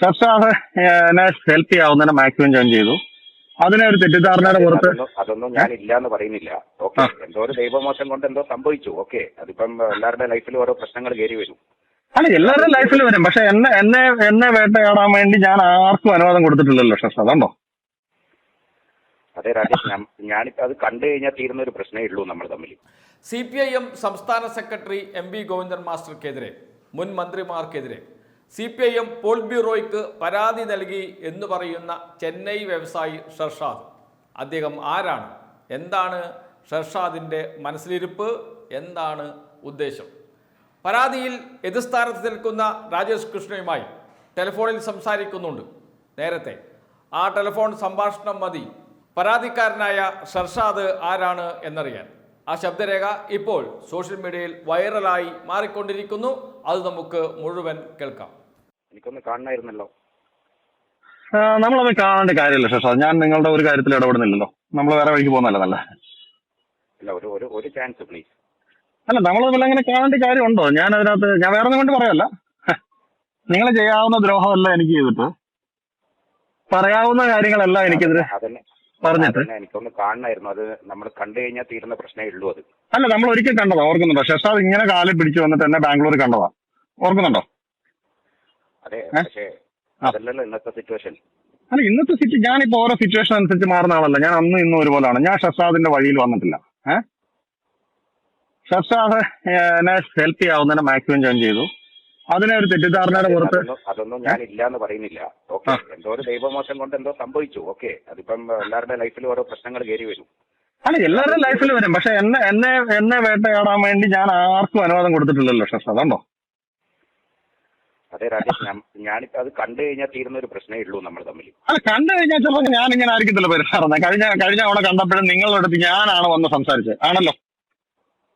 എന്നെ help ചെയ്യാവുന്നതിനെ maximum join ചെയ്തു. അതിനെ ഒരു തെറ്റിദ്ധാരണയുടെ പുറത്ത് അതൊന്നും ഞാൻ ഇല്ല എന്ന് പറയുന്നില്ല. ഓക്കെ. എന്തോ ഒരു ദൈവമോശം കൊണ്ട് എന്തോ സംഭവിച്ചു. ഓക്കെ. അതിപ്പം എല്ലാവരുടെ ലൈഫിൽ ഓരോ പ്രശ്നങ്ങൾ കയറി വരും. അല്ല എല്ലാവരുടെ ലൈഫിൽ വരും. പക്ഷെ എന്നെ എന്നെ എന്നെ വേട്ടയാടാൻ വേണ്ടി ഞാൻ ആർക്കും അനുവാദം കൊടുത്തിട്ടില്ലല്ലോ ഷർഷാദ് അതുണ്ടോ അതെ രാജേഷ് ഞാനിപ്പോ അത് കണ്ടു കഴിഞ്ഞാൽ തീരുന്ന ഒരു പ്രശ്നമേ ഉള്ളൂ നമ്മൾ തമ്മിൽ. സി പി ഐ എം സംസ്ഥാന സെക്രട്ടറി എം വി ഗോവിന്ദൻ മാസ്റ്റർക്കെതിരെ മുൻ മന്ത്രിമാർക്കെതിരെ സി പി ഐ എം പോൾ ബ്യൂറോയ്ക്ക് പരാതി നൽകി എന്ന് പറയുന്ന ചെന്നൈ വ്യവസായി ഷർഷാദ്. അദ്ദേഹം ആരാണ്? എന്താണ് ഷർഷാദിന്റെ മനസ്സിലിരിപ്പ്? എന്താണ് ഉദ്ദേശം? പരാതിയിൽ എതിർസ്ഥാനത്ത് നിൽക്കുന്ന രാജേഷ് കൃഷ്ണയുമായി ടെലിഫോണിൽ സംസാരിക്കുന്നുണ്ട്. നേരത്തെ ആ ടെലിഫോൺ സംഭാഷണം മതി. പരാതിക്കാരനായ ഷർഷാദ് ആരാണ് എന്നറിയാൻ. ആ ശബ്ദരേഖ ഇപ്പോൾ സോഷ്യൽ മീഡിയയിൽ വൈറലായി മാറിക്കൊണ്ടിരിക്കുന്നു. അത് നമുക്ക് മുഴുവൻ കേൾക്കാം. എനിക്കൊന്ന് കാണണമായിരുന്നല്ലോ നമ്മളൊന്നും കാണേണ്ട കാര്യമില്ല ശേഷ ഞാൻ നിങ്ങളുടെ ഒരു കാര്യത്തിൽ ഇടപെടുന്നില്ലല്ലോ. നമ്മൾ വേറെ വഴിക്ക് പോകുന്നല്ലോ നല്ല? അല്ല ഒരു ഒരു ഒരു ചാൻസ് പ്ലീസ് അല്ല നമ്മൾ തമ്മിൽ അങ്ങനെ കാണേണ്ട കാര്യമുണ്ടോ? ഞാൻ അതിനകത്ത് ഞാൻ വേറെ ഒന്നും കൊണ്ട് പറയല്ല. നിങ്ങൾ ചെയ്യാവുന്ന ദ്രോഹമല്ല എനിക്ക് ചെയ്തിട്ട്. പറയാവുന്ന കാര്യങ്ങളല്ല എനിക്കെതിരെ അതന്നെ. പറഞ്ഞിട്ട് അതന്നെ എനിക്കൊന്ന് കാണണമായിരുന്നു അത് നമ്മൾ കണ്ടു കഴിഞ്ഞാൽ തീരുന്ന പ്രശ്നമേ ഉള്ളൂ അത്. അല്ല നമ്മൾ ഒരിക്കൽ കണ്ടതാ ഓർക്കുന്നുണ്ടോ? ശശാദ് ഇങ്ങനെ കാലിൽ പിടിച്ചു വന്നിട്ട് എന്നെ ബാംഗ്ലൂർ കണ്ടതാ. ഓർക്കുന്നുണ്ടോ? അതെ? പക്ഷേ അതല്ലല്ലോ ഇന്നത്തെ സിറ്റുവേഷൻ അല്ല ഇന്നത്തെ സിറ്റി ഞാനിപ്പോ ഓരോ സിറ്റുവേഷൻ അനുസരിച്ച് മാറുന്ന ആളല്ല. ഞാൻ അന്ന് ഇന്നും ഒരുപോലാണ്. ഞാൻ ഷസാദിന്റെ വഴിയിൽ വന്നിട്ടില്ല. ഏഹ് ഷസാദ് എന്നെ ഹെൽപ്പ് ചെയ്യാവുന്നതിനെ മാക്സിമം ജോയിൻ ചെയ്തു. അതിനെ ഒരു തെറ്റിദ്ധാരണയുടെ പുറത്ത് അതൊന്നും ഞാൻ ഇല്ല എന്ന് പറയുന്നില്ല. ഓക്കെ എന്തോ ഒരു ദൈവമോശം കൊണ്ട് എന്തോ സംഭവിച്ചു. ഓക്കെ അതിപ്പം എല്ലാവരുടെ ലൈഫിൽ ഓരോ പ്രശ്നങ്ങൾ കയറി വരും. അല്ല എല്ലാവരുടെ ലൈഫിൽ വരും. പക്ഷെ എന്നെ എന്നെ എന്നെ വേട്ടയാടാൻ വേണ്ടി ഞാൻ ആർക്കും അനുവാദം കൊടുത്തിട്ടില്ലല്ലോ ഷർഷാദ് അതുണ്ടോ അതെ രാജേഷ് ഞാനിപ്പോ അത് കണ്ടു കഴിഞ്ഞാൽ തീരുന്ന ഒരു പ്രശ്നമേ ഉള്ളൂ നമ്മൾ തമ്മിൽ. അല്ല കണ്ടു കഴിഞ്ഞാൽ ചിലപ്പോൾ ഞാൻ ഇങ്ങനെ ആയിരിക്കത്തില്ല പെരുമാറുന്നത്. കഴിഞ്ഞ കഴിഞ്ഞ അവിടെ കണ്ടപ്പോഴും നിങ്ങളുടെ അടുത്ത് ഞാനാണ് വന്ന് സംസാരിച്ചത്. ആണല്ലോ?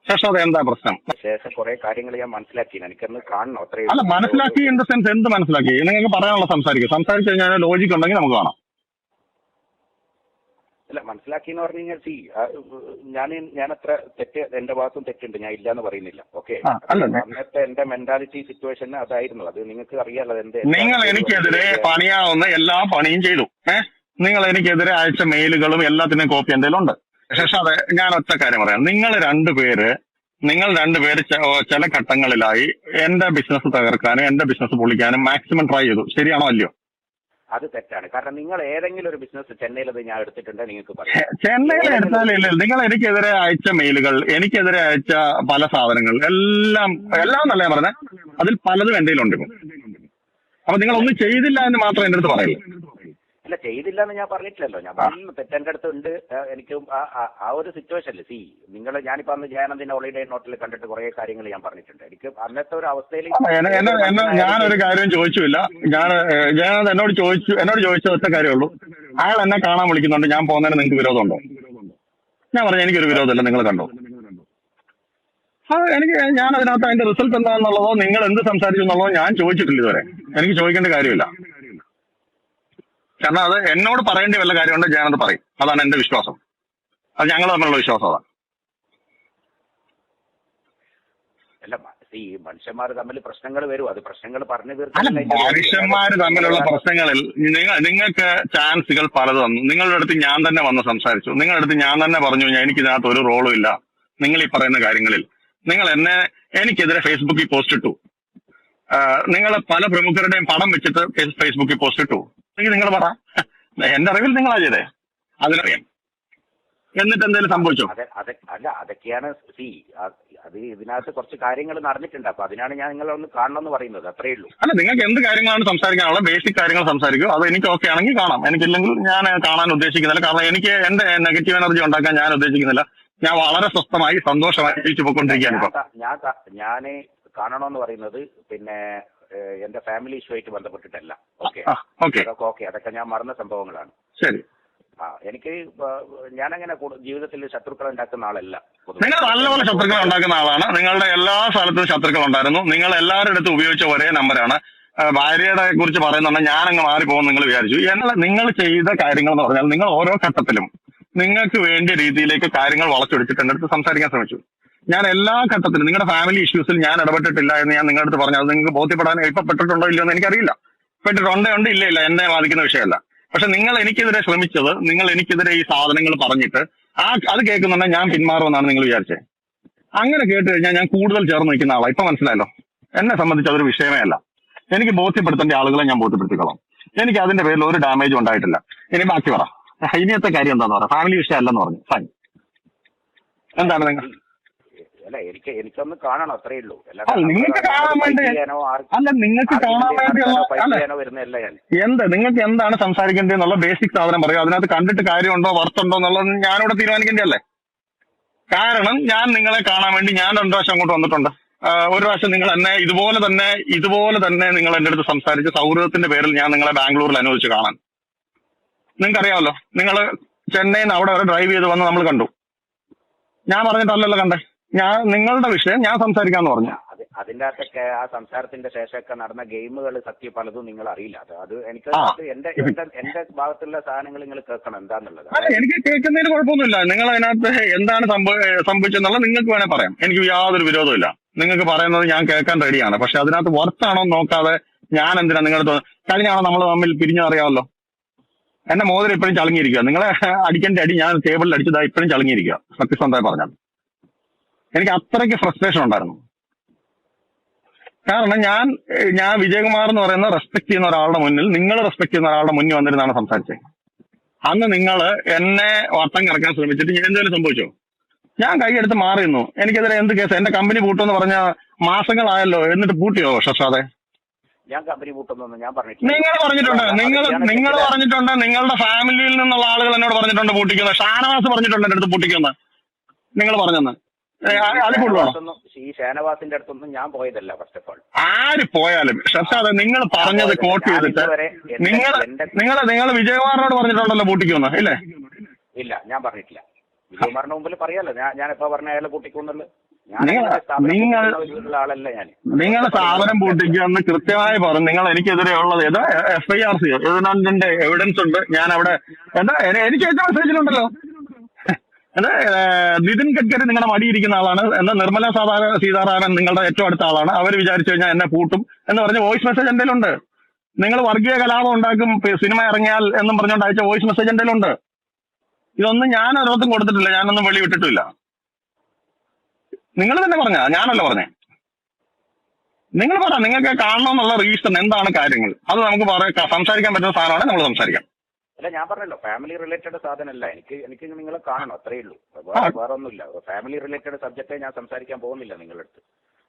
ഷർഷാദ് എന്താ പ്രശ്നം? ശേഷം കുറെ കാര്യങ്ങൾ ഞാൻ മനസ്സിലാക്കി എനിക്കൊന്ന് കാണണം. അത്രേ അല്ല മനസ്സിലാക്കി ഇൻ ദ സെൻസ് എന്ത് മനസ്സിലാക്കി? നിങ്ങൾക്ക് പറയാനുള്ള സംസാരിക്കും. സംസാരിച്ചു കഴിഞ്ഞാൽ ലോജിക് ഉണ്ടെങ്കിൽ നമുക്ക് കാണാം. അല്ല മനസ്സിലാക്കി എന്ന് പറഞ്ഞു കഴിഞ്ഞാൽ സി ഞാൻ ഞാൻ അത്ര തെറ്റ് എന്റെ ഭാഗത്തും തെറ്റുണ്ട്. ഞാൻ ഇല്ല എന്ന് പറയുന്നില്ല ഓക്കെ അന്നത്തെ എന്റെ മെന്റാലിറ്റി സിറ്റുവേഷൻ അതായിരുന്നു. അത് നിങ്ങൾക്ക് അറിയാലോ എന്റെ നിങ്ങൾ എനിക്കെതിരെ പണിയാവുന്ന എല്ലാ പണിയും ചെയ്തു. നിങ്ങൾ എനിക്കെതിരെ അയച്ച മെയിലുകളും എല്ലാത്തിനും കോപ്പി എന്തെങ്കിലും ഉണ്ട്? ശേഷം അതെ ഞാൻ ഒറ്റ കാര്യം പറയാം. നിങ്ങൾ രണ്ടുപേര് നിങ്ങൾ രണ്ടുപേര് ചില ഘട്ടങ്ങളിലായി എന്റെ ബിസിനസ് തകർക്കാനും എന്റെ ബിസിനസ് പൊളിക്കാനും മാക്സിമം ട്രൈ ചെയ്തു. ശരിയാണോ അല്ലയോ? അത് തെറ്റാണ്. കാരണം നിങ്ങൾ ഏതെങ്കിലും ഒരു ബിസിനസ് ചെന്നൈയിൽ ഞാൻ എടുത്തിട്ടുണ്ട് നിങ്ങൾക്ക് പറയാം. ചെന്നൈയിൽ എടുത്താലില്ല നിങ്ങൾ എനിക്കെതിരെ അയച്ച മെയിലുകൾ എനിക്കെതിരെ അയച്ച പല സാധനങ്ങൾ എല്ലാം എല്ലാം എന്നല്ല ഞാൻ പറഞ്ഞത് അതിൽ പലതും എന്റെ ഉണ്ട്. അപ്പൊ നിങ്ങൾ ഒന്നും ചെയ്തില്ല എന്ന് മാത്രം എന്റെ അടുത്ത് പറയില്ല. അല്ല ചെയ്തില്ല എന്ന് ഞാൻ പറഞ്ഞിട്ടില്ലല്ലോ. ഞാൻ പറഞ്ഞു തെറ്റെന്റെ അടുത്ത് ഉണ്ട് എനിക്ക് ആ- ഒരു സിറ്റുവേഷനിൽ സി നിങ്ങൾ ഞാനിപ്പോ അന്ന് ജയാനന്ദിന്റെ ഹോളിഡേ നോട്ടിൽ കണ്ടിട്ട് കുറെ കാര്യങ്ങൾ ഞാൻ പറഞ്ഞിട്ടുണ്ട്. എനിക്ക് അന്നത്തെ ഒരു അവസ്ഥയിൽ ഞാനൊരു കാര്യം ചോദിച്ചില്ല ഞാൻ ജയാനന്ദ് എന്നോട് ചോദിച്ചു എന്നോട് ചോദിച്ച ഒറ്റ കാര്യമുള്ളൂ അയാൾ എന്നെ കാണാൻ വിളിക്കുന്നുണ്ട്. ഞാൻ പോകുന്നതിന് നിങ്ങൾക്ക് വിരോധമുണ്ടോ? ഞാൻ പറഞ്ഞു എനിക്കൊരു വിരോധമില്ല. നിങ്ങൾ കണ്ടോ? അത് എനിക്ക് ഞാൻ അതിനകത്ത് അതിന്റെ റിസൾട്ട് എന്താണെന്നുള്ളതോ നിങ്ങൾ എന്ത് സംസാരിച്ചു എന്നുള്ളതോ ഞാൻ ചോദിച്ചിട്ടില്ല ഇതുവരെ. എനിക്ക് ചോദിക്കേണ്ട കാര്യമില്ല. കാരണം അത് എന്നോട് പറയേണ്ടി വല്ല കാര്യമുണ്ട്? ഞാനത് പറയും. അതാണ് എന്റെ വിശ്വാസം. അത് ഞങ്ങൾ തമ്മിലുള്ള വിശ്വാസം അതാണ്. അല്ല സി മനുഷ്യന്മാർ തമ്മിൽ പ്രശ്നങ്ങൾ വരും. അത് പ്രശ്നങ്ങൾ പറഞ്ഞു തീർക്കാൻ മനുഷ്യന്മാര് തമ്മിലുള്ള പ്രശ്നങ്ങളിൽ നിങ്ങൾ നിങ്ങൾക്ക് ചാൻസുകൾ പലത് തന്നു നിങ്ങളുടെ അടുത്ത് ഞാൻ തന്നെ വന്ന് സംസാരിച്ചു. നിങ്ങളുടെ അടുത്ത് ഞാൻ തന്നെ പറഞ്ഞു ഞാൻ എനിക്ക് ഇതിനകത്ത് ഒരു റോളും ഇല്ല. നിങ്ങൾ ഈ പറയുന്ന കാര്യങ്ങളിൽ. നിങ്ങൾ എന്നെ എനിക്കെതിരെ ഫേസ്ബുക്കിൽ പോസ്റ്റ് ഇട്ടു. നിങ്ങൾ പല പ്രമുഖരുടെയും പടം വെച്ചിട്ട് ഫേസ്ബുക്കിൽ പോസ്റ്റ് ഇട്ടു. എങ്കിൽ നിങ്ങൾ പറ. എന്റെ അറിവിൽ നിങ്ങളാ ചെയ്തേ. അതിനറിയാം. എന്നിട്ട് എന്തെങ്കിലും സംഭവിച്ചോ? അല്ല അതൊക്കെയാണ് സി അത് ഇതിനകത്ത് കുറച്ച് കാര്യങ്ങൾ നടന്നിട്ടുണ്ട്. അപ്പൊ അതിനാണ് ഞാൻ നിങ്ങളെ ഒന്ന് കാണണം എന്ന് പറയുന്നത്. അത്രേ ഉള്ളൂ. അല്ല നിങ്ങൾക്ക് എന്ത് കാര്യങ്ങളാണ് സംസാരിക്കാനുള്ള ബേസിക് കാര്യങ്ങൾ സംസാരിക്കും. അത് എനിക്ക് ഓക്കെ ആണെങ്കിൽ കാണാം. എനിക്കില്ലെങ്കിൽ ഞാൻ കാണാൻ ഉദ്ദേശിക്കുന്നില്ല. കാരണം എനിക്ക് എന്റെ നെഗറ്റീവ് എനർജി ഉണ്ടാക്കാൻ ഞാൻ ഉദ്ദേശിക്കുന്നില്ല. ഞാൻ വളരെ സ്വസ്ഥമായി സന്തോഷമായി ജീവിച്ചു പോയിക്കൊണ്ടിരിക്കുകയാണ് ഞാൻ ഞാൻ കാണണമെന്ന് പറയുന്നത് പിന്നെ എന്റെ ഫാമിലി ഇഷ്യൂ ആയിട്ട് ബന്ധപ്പെട്ടിട്ടല്ല. ഓക്കെ. അതൊക്കെ ഓക്കെ. അതൊക്കെ ഞാൻ മറന്ന സംഭവങ്ങളാണ്. ശരി. ആ എനിക്ക് ഞാനങ്ങനെ ജീവിതത്തിൽ ശത്രുക്കൾ ഉണ്ടാക്കുന്ന ആളല്ല. നിങ്ങൾ നല്ലപോലെ ശത്രുക്കൾ ഉണ്ടാക്കുന്ന ആളാണ്. നിങ്ങളുടെ എല്ലാ സ്ഥലത്തും ശത്രുക്കൾ ഉണ്ടായിരുന്നു. നിങ്ങൾ എല്ലാവരുടെ അടുത്തും ഉപയോഗിച്ച ഒരേ നമ്പറാണ് ഭാര്യയുടെ കുറിച്ച് പറയുന്നുണ്ട് ഞാൻ അങ്ങ് മാറിപ്പോകും നിങ്ങൾ വിചാരിച്ചു. എന്നാൽ നിങ്ങൾ ചെയ്ത കാര്യങ്ങൾ എന്ന് പറഞ്ഞാൽ നിങ്ങൾ ഓരോ ഘട്ടത്തിലും നിങ്ങൾക്ക് വേണ്ട രീതിയിലേക്ക് കാര്യങ്ങൾ വളച്ചൊടിച്ചിട്ട് എന്റെ അടുത്ത് സംസാരിക്കാൻ ശ്രമിച്ചു. ഞാൻ എല്ലാ ഘട്ടത്തിലും നിങ്ങളുടെ ഫാമിലി ഇഷ്യൂസിൽ ഞാൻ ഇടപെട്ടിട്ടില്ല എന്ന് ഞാൻ നിങ്ങളുടെ അടുത്ത് പറഞ്ഞു. അത് നിങ്ങൾക്ക് ബോധ്യപ്പെടാൻ ഇപ്പൊ പെട്ടിട്ടുണ്ടോ ഇല്ലയോ എന്ന് എനിക്കറിയില്ല. പെട്ടിട്ടുണ്ട് ഉണ്ട് ഇല്ല ഇല്ല എന്നെ ബാധിക്കുന്ന വിഷയമല്ല. പക്ഷെ നിങ്ങൾ എനിക്കെതിരെ ശ്രമിച്ചത് നിങ്ങൾ എനിക്കെതിരെ ഈ സാധനങ്ങൾ പറഞ്ഞിട്ട് ആ അത് കേൾക്കുന്നുണ്ടെങ്കിൽ ഞാൻ പിന്മാറുമെന്നാണ് നിങ്ങൾ വിചാരിച്ചത് അങ്ങനെ കേട്ട് കഴിഞ്ഞാൽ ഞാൻ കൂടുതൽ ചേർന്ന് നിൽക്കുന്ന ആളാണ് ഇപ്പൊ മനസ്സിലായല്ലോ. എന്നെ സംബന്ധിച്ച് അതൊരു വിഷയമേ അല്ല. എനിക്ക് ബോധ്യപ്പെടുത്തേണ്ട ആളുകളെ ഞാൻ ബോധ്യപ്പെടുത്തിക്കോളാം. എനിക്ക് അതിന്റെ പേരിൽ ഒരു ഡാമേജും ഉണ്ടായിട്ടില്ല. ഇനി ബാക്കി പറ. ഇനിയത്തെ കാര്യം എന്താന്ന് പറയാം ഫാമിലി വിഷയം അല്ലെന്ന് പറഞ്ഞു. ഫൈൻ എന്താണ് നിങ്ങൾ? അല്ല എനിക്ക് എനിക്കൊന്ന് കാണണം അത്രേ ഉള്ളൂ. നിങ്ങൾക്ക് കാണാൻ വേണ്ടി- അല്ല നിങ്ങൾക്ക് കാണാൻ വേണ്ടിയുള്ള എന്ത് നിങ്ങൾക്ക് എന്താണ് സംസാരിക്കേണ്ടത് എന്നുള്ള ബേസിക് സാധനം പറയും. അതിനകത്ത് കണ്ടിട്ട് കാര്യമുണ്ടോ വർത്തുണ്ടോ എന്നുള്ളത് ഞാനിവിടെ തീരുമാനിക്കേണ്ടതല്ലേ? കാരണം ഞാൻ നിങ്ങളെ കാണാൻ വേണ്ടി ഞാൻ രണ്ടു പ്രാവശ്യം അങ്ങോട്ട് വന്നിട്ടുണ്ട്. ഒരു പ്രാവശ്യം നിങ്ങൾ എന്നെ ഇതുപോലെ തന്നെ ഇതുപോലെ തന്നെ നിങ്ങൾ എന്റെ അടുത്ത് സംസാരിച്ച് സൗഹൃദത്തിന്റെ പേരിൽ ഞാൻ നിങ്ങളെ ബാംഗ്ലൂരിൽ അനുവദിച്ച് കാണാൻ. നിങ്ങൾക്കറിയാമല്ലോ നിങ്ങൾ ചെന്നൈയിൽ നിന്ന് അവിടെ വരെ ഡ്രൈവ് ചെയ്ത് വന്ന് നമ്മൾ കണ്ടു. ഞാൻ പറഞ്ഞിട്ടല്ലല്ലോ കണ്ടേ. ഞാൻ നിങ്ങളുടെ വിഷയം ഞാൻ സംസാരിക്കാന്ന് പറഞ്ഞു. അത് അതിന്റെ അകത്തൊക്കെ ആ സംസാരത്തിന്റെ ശേഷമൊക്കെ നടന്ന ഗെയിമുകൾ സത്യം പലതും നിങ്ങൾ അറിയില്ല. അത് അത് എനിക്ക് എന്റെ എന്റെ ഭാഗത്തുള്ള സാധനങ്ങൾ നിങ്ങൾ കേൾക്കണം എന്താന്നുള്ളത്. എനിക്ക് കേൾക്കുന്നതിന് കുഴപ്പമൊന്നുമില്ല. നിങ്ങൾ അതിനകത്ത് എന്താണ് സംഭവിച്ചെന്നുള്ളത് നിങ്ങൾക്ക് വേണേ പറയാം. എനിക്ക് യാതൊരു വിരോധമില്ല നിങ്ങൾക്ക് പറയുന്നത് ഞാൻ കേൾക്കാൻ റെഡിയാണ്. പക്ഷെ അതിനകത്ത് വർത്താണോ നോക്കാതെ ഞാൻ എന്തിനാ നിങ്ങളുടെ കഴിഞ്ഞാണോ നമ്മൾ തമ്മിൽ പിരിഞ്ഞറിയാമല്ലോ എന്റെ മോതിരം ഇപ്പോഴും ചളങ്ങിയിരിക്കുക നിങ്ങളെ അടിക്കേണ്ട അടി ഞാൻ ടേബിളിൽ അടിച്ചതാ ഇപ്പോഴും ചളങ്ങിയിരിക്കുക സത്യസന്ധമായി പറഞ്ഞാൽ. എനിക്ക് അത്രയ്ക്ക് ഫ്രസ്ട്രേഷൻ ഉണ്ടായിരുന്നു. കാരണം ഞാൻ ഞാൻ വിജയകുമാർ എന്ന് പറയുന്ന റെസ്പെക്ട് ചെയ്യുന്ന ഒരാളുടെ മുന്നിൽ നിങ്ങൾ റെസ്പെക്ട് ചെയ്യുന്ന ഒരാളുടെ മുന്നിൽ വന്നിരുന്നാണ് സംസാരിച്ചത്. അന്ന് നിങ്ങൾ എന്നെ വട്ടം കിടക്കാൻ ശ്രമിച്ചിട്ട് ഞാൻ എന്തെങ്കിലും സംഭവിച്ചോ? ഞാൻ കൈയെടുത്ത് മാറി നിന്നു എനിക്കെതിരെ എന്ത് കേസ് എന്റെ കമ്പനി പൂട്ടുമെന്ന് പറഞ്ഞ മാസങ്ങളായല്ലോ എന്നിട്ട് പൂട്ടിയോ ഷർഷാദെ ഞാൻ കമ്പനി പൂട്ടുന്നു ഞാൻ നിങ്ങൾ പറഞ്ഞിട്ടുണ്ട്. നിങ്ങൾ നിങ്ങൾ പറഞ്ഞിട്ടുണ്ട്. നിങ്ങളുടെ ഫാമിലിയിൽ നിന്നുള്ള ആളുകൾ എന്നോട് പറഞ്ഞിട്ടുണ്ട് പൂട്ടിക്കുന്നത് ഷാനവാസ് പറഞ്ഞിട്ടുണ്ട് എന്റെ അടുത്ത് പൂട്ടിക്കുന്ന നിങ്ങൾ പറഞ്ഞെന്ന്. ഈ ഷാനവാസിന്റെ അടുത്തൊന്നും ഞാൻ പോയതല്ല ഫസ്റ്റ് ഓഫ് ഓൾ ആര് പോയാലും ഷർഷാദെ നിങ്ങൾ പറഞ്ഞത് കോട്ട് ചെയ്തിട്ട് നിങ്ങൾ നിങ്ങൾ നിങ്ങൾ വിജയകുമാറിനോട് പറഞ്ഞിട്ടുണ്ടല്ലോ പൂട്ടിക്കുമെന്ന് ഇല്ലേ? ഇല്ല ഞാൻ പറഞ്ഞിട്ടില്ല. വിജയകുമാറിന്റെ മുമ്പിൽ പറയാലോ ഞാൻ ഞാൻ എപ്പോ പറഞ്ഞ അയാളെ കൂട്ടിക്കൊന്നുള്ളത് ഞാൻ നിങ്ങൾ- നിങ്ങൾ- ആളല്ല ഞാൻ നിങ്ങൾ സ്ഥാപനം പൂട്ടിക്കുമെന്ന് കൃത്യമായി പറഞ്ഞു. നിങ്ങൾ എനിക്കെതിരെ ഉള്ളത് ഏതാ F I R C evidence ഉണ്ട്. ഞാൻ അവിടെ എന്താ എനിക്ക് അയച്ച മെസ്സേജിലുണ്ടല്ലോ നിതിൻ ഗഡ്കരി നിങ്ങളുടെ മടിയിരിക്കുന്ന ആളാണ് എന്നാൽ നിർമ്മല സാധാരണ സീതാരാമൻ നിങ്ങളുടെ ഏറ്റവും അടുത്ത ആളാണ്. അവർ വിചാരിച്ചു കഴിഞ്ഞാൽ എന്നെ പൂട്ടും എന്ന് പറഞ്ഞ വോയിസ് മെസ്സേജ് എന്തെങ്കിലും ഉണ്ട് നിങ്ങൾ വർഗീയ കലാപം ഉണ്ടാക്കും സിനിമ ഇറങ്ങിയാൽ എന്നും പറഞ്ഞുകൊണ്ട് അയച്ച വോയിസ് മെസ്സേജ് എന്തെങ്കിലും ഉണ്ട് ഇതൊന്നും ഞാൻ ഒരിടത്തും കൊടുത്തിട്ടില്ല ഞാനൊന്നും വെളി വിട്ടിട്ടില്ല നിങ്ങൾ തന്നെ പറഞ്ഞ ഞാനല്ല പറഞ്ഞേ. നിങ്ങൾ പറ നിങ്ങൾക്ക് കാണണമെന്നുള്ള റീസൺ എന്താണ് കാര്യങ്ങൾ? അത് നമുക്ക് പറയാം സംസാരിക്കാൻ പറ്റുന്ന സാധനമാണ് നമ്മൾ സംസാരിക്കാം. അല്ല ഞാൻ പറഞ്ഞല്ലോ ഫാമിലി റിലേറ്റഡ് സാധനമല്ല. എനിക്ക് എനിക്ക് നിങ്ങളെ കാണണം അത്രയേ ഉള്ളൂ. വേറെ വേറെ ഒന്നുമില്ല. ഫാമിലി റിലേറ്റഡ് സബ്ജക്റ്റേ ഞാൻ സംസാരിക്കാൻ പോകുന്നില്ല നിങ്ങളുടെ അടുത്ത്.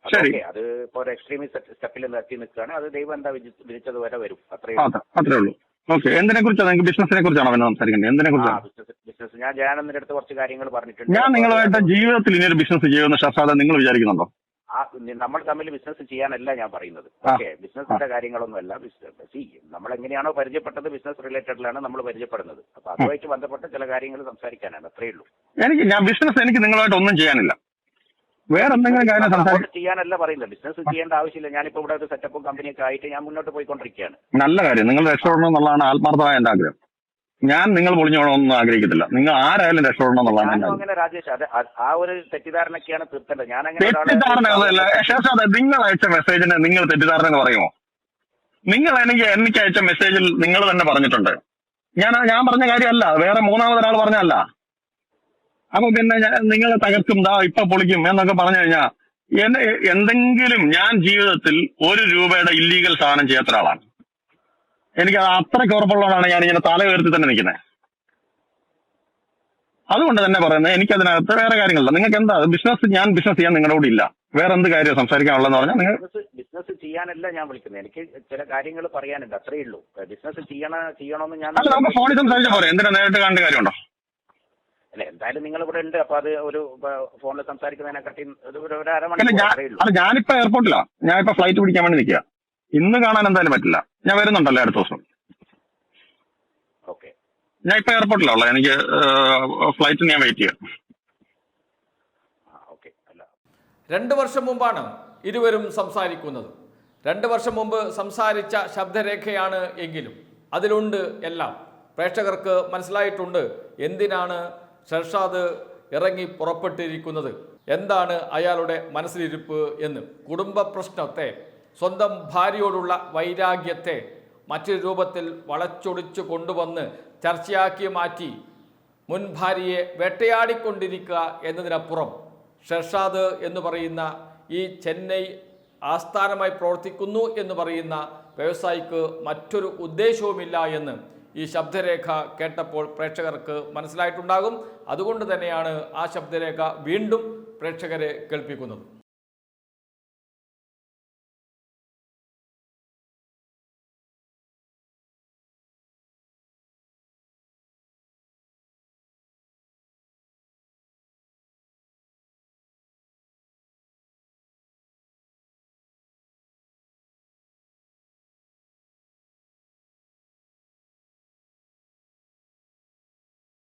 അതൊക്കെ അത് ഇപ്പൊ ഒരു എക്സ്ട്രീമിസ്റ്റ് സ്റ്റെപ്പിൽ നിർത്തി നിൽക്കുകയാണ്. അത് ദൈവം എന്താ വിധിച്ചത് വരെ വരും. അത്രയേ ഉള്ളൂ. അത്രേ ഉള്ളൂ. ഓക്കെ എന്തിനെ കുറിച്ചാണ്? നിങ്ങൾക്ക് ബിസിനസിനെ കുറിച്ചാണോ പിന്നെ സംസാരിക്കേണ്ടത്? എന്തിനെ കുറിച്ചാണ്? ബിസിനസ് ഞാൻ ജയാനന്ദിന്റെ അടുത്ത് കുറച്ച് കാര്യങ്ങൾ പറഞ്ഞിട്ടുണ്ട്. ഞാൻ നിങ്ങളുമായിട്ട് ജീവിതത്തിൽ ഇനി ഒരു ബിസിനസ് ചെയ്യുമെന്ന് ശസാദ നിങ്ങൾ വിചാരിക്കുന്നുണ്ടോ? നമ്മൾ തമ്മിൽ ബിസിനസ് ചെയ്യാനല്ല ഞാൻ പറയുന്നത്. ഓക്കെ ബിസിനസിന്റെ കാര്യങ്ങളൊന്നുമല്ല. സി നമ്മൾ എങ്ങനെയാണോ പരിചയപ്പെട്ടത് ബിസിനസ് റിലേറ്റഡിലാണ് നമ്മൾ പരിചയപ്പെടുന്നത്. അപ്പൊ അതുമായിട്ട് ബന്ധപ്പെട്ട ചില കാര്യങ്ങൾ സംസാരിക്കാനാണ്. അത്രേ ഉള്ളൂ. എനിക്ക് ഞാൻ ബിസിനസ് എനിക്ക് നിങ്ങളായിട്ട് ഒന്നും ചെയ്യാനില്ല. വേറെ എന്തെങ്കിലും കാര്യം ചെയ്യാനല്ല പറയുന്നത്. ബിസിനസ് ചെയ്യേണ്ട ആവശ്യമില്ല. ഞാനിപ്പോ ഇവിടെ ഒരു സെറ്റപ്പും കമ്പനിയൊക്കെ ആയിട്ട് ഞാൻ മുന്നോട്ട് പോയിക്കൊണ്ടിരിക്കുകയാണ്. നല്ല കാര്യം. നിങ്ങൾ രക്ഷപ്പെടണം എന്നുള്ളതാണ് ആത്മാർത്ഥമായ എന്റെ ആഗ്രഹം. ഞാൻ നിങ്ങൾ പൊളിഞ്ഞോണമെന്ന് ആഗ്രഹിക്കത്തില്ല. നിങ്ങൾ ആരായാലും രക്ഷപ്പെടണം എന്നുള്ളതാണ് അങ്ങനെ രാജേഷ് അത് ആ ഒരു തെറ്റിദ്ധാരണയൊക്കെയാണ് ഞാൻ തെറ്റിദ്ധാരണ നിങ്ങൾ അയച്ച മെസ്സേജിന് നിങ്ങൾ തെറ്റിദ്ധാരണ എന്ന് പറയുമോ? നിങ്ങൾ എനിക്ക് എനിക്ക് അയച്ച മെസ്സേജിൽ നിങ്ങൾ തന്നെ പറഞ്ഞിട്ടുണ്ട്. ഞാൻ ഞാൻ പറഞ്ഞ കാര്യമല്ല. വേറെ മൂന്നാമതൊരാൾ പറഞ്ഞല്ല അപ്പൊ പിന്നെ നിങ്ങൾ തകർക്കും. ദാ ഇപ്പൊ പൊളിക്കും എന്നൊക്കെ പറഞ്ഞു കഴിഞ്ഞാൽ എന്തെങ്കിലും ഞാൻ ജീവിതത്തിൽ ഒരു രൂപയുടെ ഇല്ലീഗൽ സാധനം ചെയ്യാത്ത ഒരാളാണ്. എനിക്ക് അത് അത്രയ്ക്ക് ഉറപ്പുള്ളതാണ് ഞാൻ ഇങ്ങനെ തല ഉയർത്തി തന്നെ നിൽക്കുന്നത് അതുകൊണ്ട് തന്നെ പറയുന്നത് എനിക്ക് അതിനകത്ത് വേറെ കാര്യങ്ങളില്ല. നിങ്ങൾക്ക് എന്താ ബിസിനസ് ഞാൻ ബിസിനസ് ചെയ്യാൻ നിങ്ങളുടെ കൂടെ ഇല്ല. വേറെ എന്ത് കാര്യം സംസാരിക്കാനുള്ളതെന്ന് പറഞ്ഞാൽ നിങ്ങൾ ബിസിനസ് ചെയ്യാനല്ല ഞാൻ വിളിക്കുന്നത് എനിക്ക് ചില കാര്യങ്ങൾ പറയാനുണ്ട്. അത്രേ ഉള്ളൂ. ബിസിനസ് ചെയ്യണ ചെയ്യണമെന്ന് ഞാൻ അല്ല നമുക്ക് ഫോണിൽ സംസാരിച്ചാൽ പോരെ. എന്തിനാ നേരിട്ട് കാണേണ്ട കാര്യമുണ്ടോ? അല്ല എന്തായാലും നിങ്ങൾ ഇവിടെ ഉണ്ട്. അപ്പൊ അത് ഒരു ഫോണിൽ സംസാരിക്കുന്നതിനെക്കാട്ടി ഒരു അരമണിക്കൂർ അല്ല ഞാനിപ്പോ എയർപോർട്ടിലാ ഞാൻ ഇപ്പൊ ഫ്ലൈറ്റ് പിടിക്കാൻ വേണ്ടി നിൽക്കുക ഇന്ന് കാണാൻ എന്തായാലും പറ്റില്ല. ഞാൻ വരുന്നുണ്ടല്ലോ അടുത്ത ദിവസം. ഞാൻ ഇപ്പൊ എയർപോർട്ടിലാ ഉള്ളത്. എനിക്ക് ഫ്ലൈറ്റിന് ഞാൻ വെയിറ്റ് ചെയ്യാം. രണ്ട് വർഷം മുമ്പാണ് ഇരുവരും സംസാരിക്കുന്നത്. രണ്ട് വർഷം മുമ്പ് സംസാരിച്ച ശബ്ദരേഖയാണ് എങ്കിലും. അതിലുണ്ട് എല്ലാം. പ്രേക്ഷകർക്ക് മനസ്സിലായിട്ടുണ്ട് എന്തിനാണ് ഷർഷാദ് ഇറങ്ങി പുറപ്പെട്ടിരിക്കുന്നത്. എന്താണ് അയാളുടെ മനസ്സിലിരിപ്പ് എന്ന്. കുടുംബ പ്രശ്നത്തെ സ്വന്തം ഭാര്യയോടുള്ള വൈരാഗ്യത്തെ മറ്റൊരു രൂപത്തിൽ വളച്ചൊടിച്ചു കൊണ്ടുവന്ന് ചർച്ചയാക്കി മാറ്റി മുൻ ഭാര്യയെ വേട്ടയാടിക്കൊണ്ടിരിക്കുക എന്നതിനപ്പുറം ഷെർഷാദ് എന്ന് പറയുന്ന ഈ ചെന്നൈ ആസ്ഥാനമായി പ്രവർത്തിക്കുന്നു എന്ന് പറയുന്ന വ്യവസായിക്ക് മറ്റൊരു ഉദ്ദേശവുമില്ല എന്ന് ഈ ശബ്ദരേഖ കേട്ടപ്പോൾ പ്രേക്ഷകർക്ക് മനസ്സിലായിട്ടുണ്ടാകും. അതുകൊണ്ട് തന്നെയാണ് ആ ശബ്ദരേഖ വീണ്ടും പ്രേക്ഷകരെ കേൾപ്പിക്കുന്നത്.